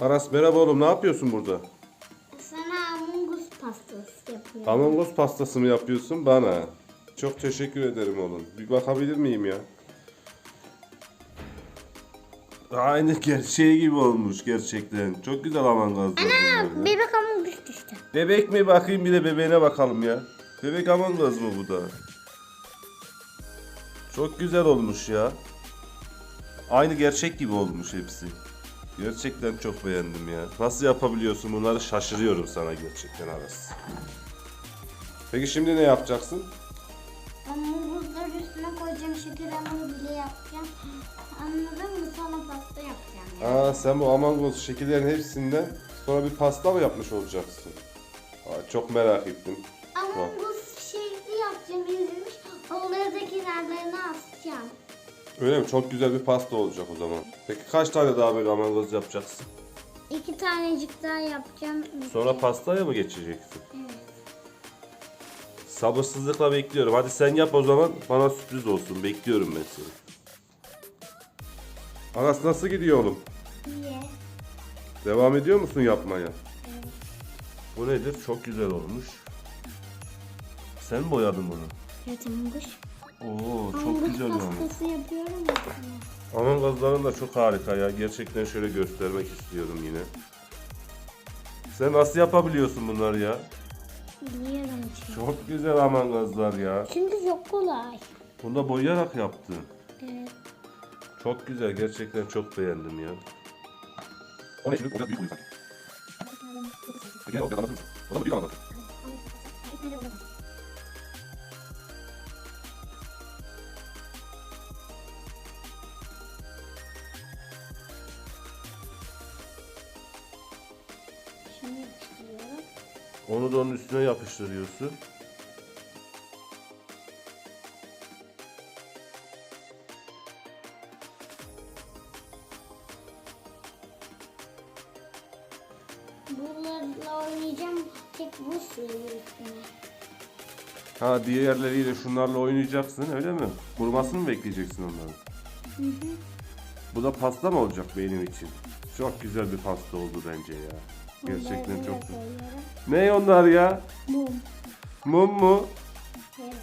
Aras merhaba oğlum ne yapıyorsun burada? Sana Among Us pastası yapıyorum. Among Us pastası mı yapıyorsun bana? Çok teşekkür ederim oğlum. Bir bakabilir miyim ya? Aynı gerçeği gibi olmuş gerçekten. Çok güzel bunlar ya. Bebek Among Us düştü. Bebek mi bakayım bir de bebeğine bakalım ya. Bebek Among Us mı bu da? Çok güzel olmuş ya. Aynı gerçek gibi olmuş hepsi. Gerçekten çok beğendim ya. Nasıl yapabiliyorsun bunları şaşırıyorum sana gerçekten Aras. Peki şimdi ne yapacaksın? Among Us'ları üstüne koyacağım. Şeker hamuru bile yapacağım. Anladın mı? Sonra pasta yapacağım. Ya. Aa sen bu Among Us şekillerin hepsinden sonra bir pasta mı yapmış olacaksın? Aa, çok merak ettim. Among Us şekli yapacağım. Ezilmiş. Onları da kenarlarına asacağım. Öyle mi? Çok güzel bir pasta olacak o zaman. Peki kaç tane daha böyle Among Us yapacaksın? İki tanecik daha yapacağım. Sonra pastaya mı geçeceksin? Evet. Sabırsızlıkla bekliyorum. Hadi sen yap o zaman. Bana sürpriz olsun. Bekliyorum ben seni. Aras nasıl gidiyor oğlum? İyi. Devam ediyor musun yapmaya? Bu nedir? Çok güzel olmuş. Sen mi boyadın bunu? Evet Us. Oo çok Us güzel olmuş. pastası yapıyorum ya sana. Among Us'ların da çok harika ya. Gerçekten şöyle göstermek istiyorum yine. Sen nasıl yapabiliyorsun bunları ya? Biliyorum çünkü. Çok güzel Among Us'lar ya. Çünkü çok kolay. Bunu da boyayarak yaptın. Evet. Çok güzel. Gerçekten çok beğendim ya. O ne şimdi? O da büyük oyun sanki. Peki o da anlatır mısın? O da büyük anlatır. Onu da onun üstüne yapıştırıyorsun. Bunlarla oynayacağım. Tek bu üstüne. Ha diğerleriyle şunlarla oynayacaksın öyle mi? Kurumasını mı bekleyeceksin onların? Bu da pasta mı olacak benim için? Çok güzel bir pasta oldu bence ya. Gerçekten çok. Ne onlar ya? Mum. Mum mu? Evet.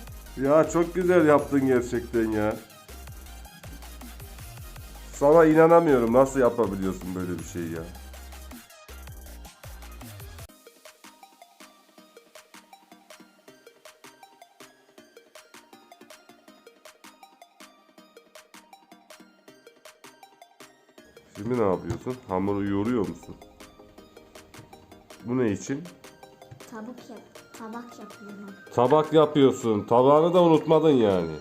Ya çok güzel yaptın gerçekten ya. Sana inanamıyorum. Nasıl yapabiliyorsun böyle bir şey ya? Şimdi ne yapıyorsun? Hamuru yoğuruyor musun? Bu ne için? Tabak yap. Tabak yapıyorum. Tabak yapıyorsun. Tabağını da unutmadın yani.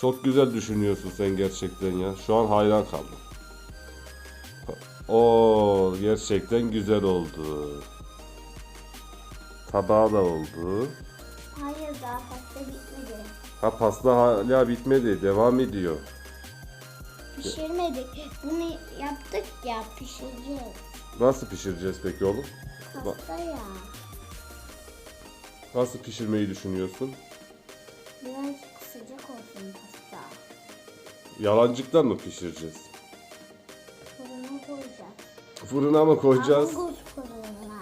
Çok güzel düşünüyorsun sen gerçekten ya. Şu an hayran kaldım. Oo gerçekten güzel oldu. Tabağı da oldu. Hayır daha pasta bitmedi. Ha pasta hala bitmedi. Devam ediyor. Pişirmedik. Bunu yaptık ya pişireceğiz. Nasıl pişireceğiz peki oğlum? Pasta ya. Nasıl pişirmeyi düşünüyorsun? Birazcık sıcak olsun pasta. Yalancıktan mı pişireceğiz? Fırına koyacağız. Fırına mı koyacağız? Among Us fırına.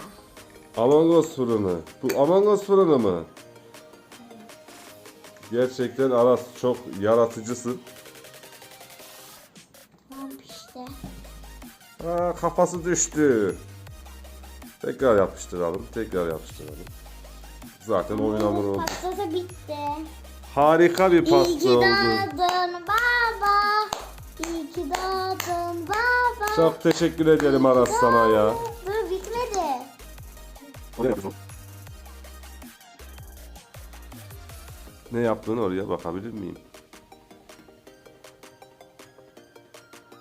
Among Us fırını. Bu Among Us fırını mı? Gerçekten Aras çok yaratıcısın. Aa, kafası düştü. Tekrar yapıştıralım. Tekrar yapıştıralım. Zaten oyun hamuru oldu. Pastası bitti. Harika bir İyi pasta ki oldu. doğdun baba. İyi ki doğdun baba. Çok teşekkür ederim Aras sana ya. Dur bitmedi. Ne yaptığını oraya bakabilir miyim?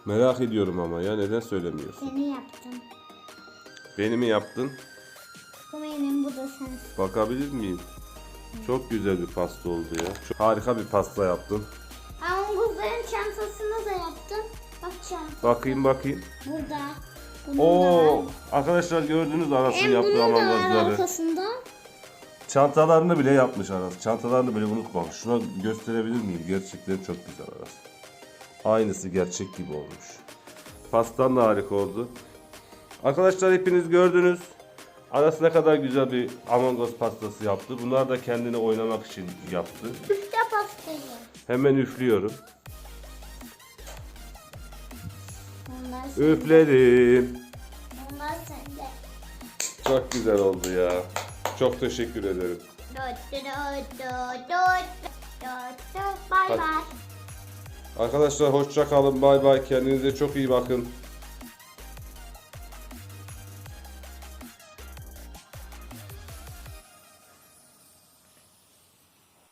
Merak ediyorum ama ya neden söylemiyorsun? Seni yaptım. Beni mi yaptın? Bu benim bu da sensin. Bakabilir miyim? Çok güzel bir pasta oldu ya. Çok harika bir pasta yaptın. Anguzların çantasını da yaptım. Bak çanta. Bakayım bakayım. Burada. Bunun da Oo, var. arkadaşlar gördünüz Aras'ın Hem yaptığı bunun da var arkasında. Çantalarını bile yapmış Aras. Çantalarını bile unutmamış. Şuna gösterebilir miyim? Gerçekten çok güzel Aras. Aynısı gerçek gibi olmuş. Pastan da harika oldu. Arkadaşlar hepiniz gördünüz. Aras ne kadar güzel bir Among Us pastası yaptı. Bunlar da kendine oynamak için yaptı. Üfle pastayı. Hemen üflüyorum. Bunlar sende. Üfledim. Bunlar sende. Çok güzel oldu ya. Çok teşekkür ederim. Bye Hadi. bye. Arkadaşlar hoşça kalın. Bay bay. Kendinize çok iyi bakın.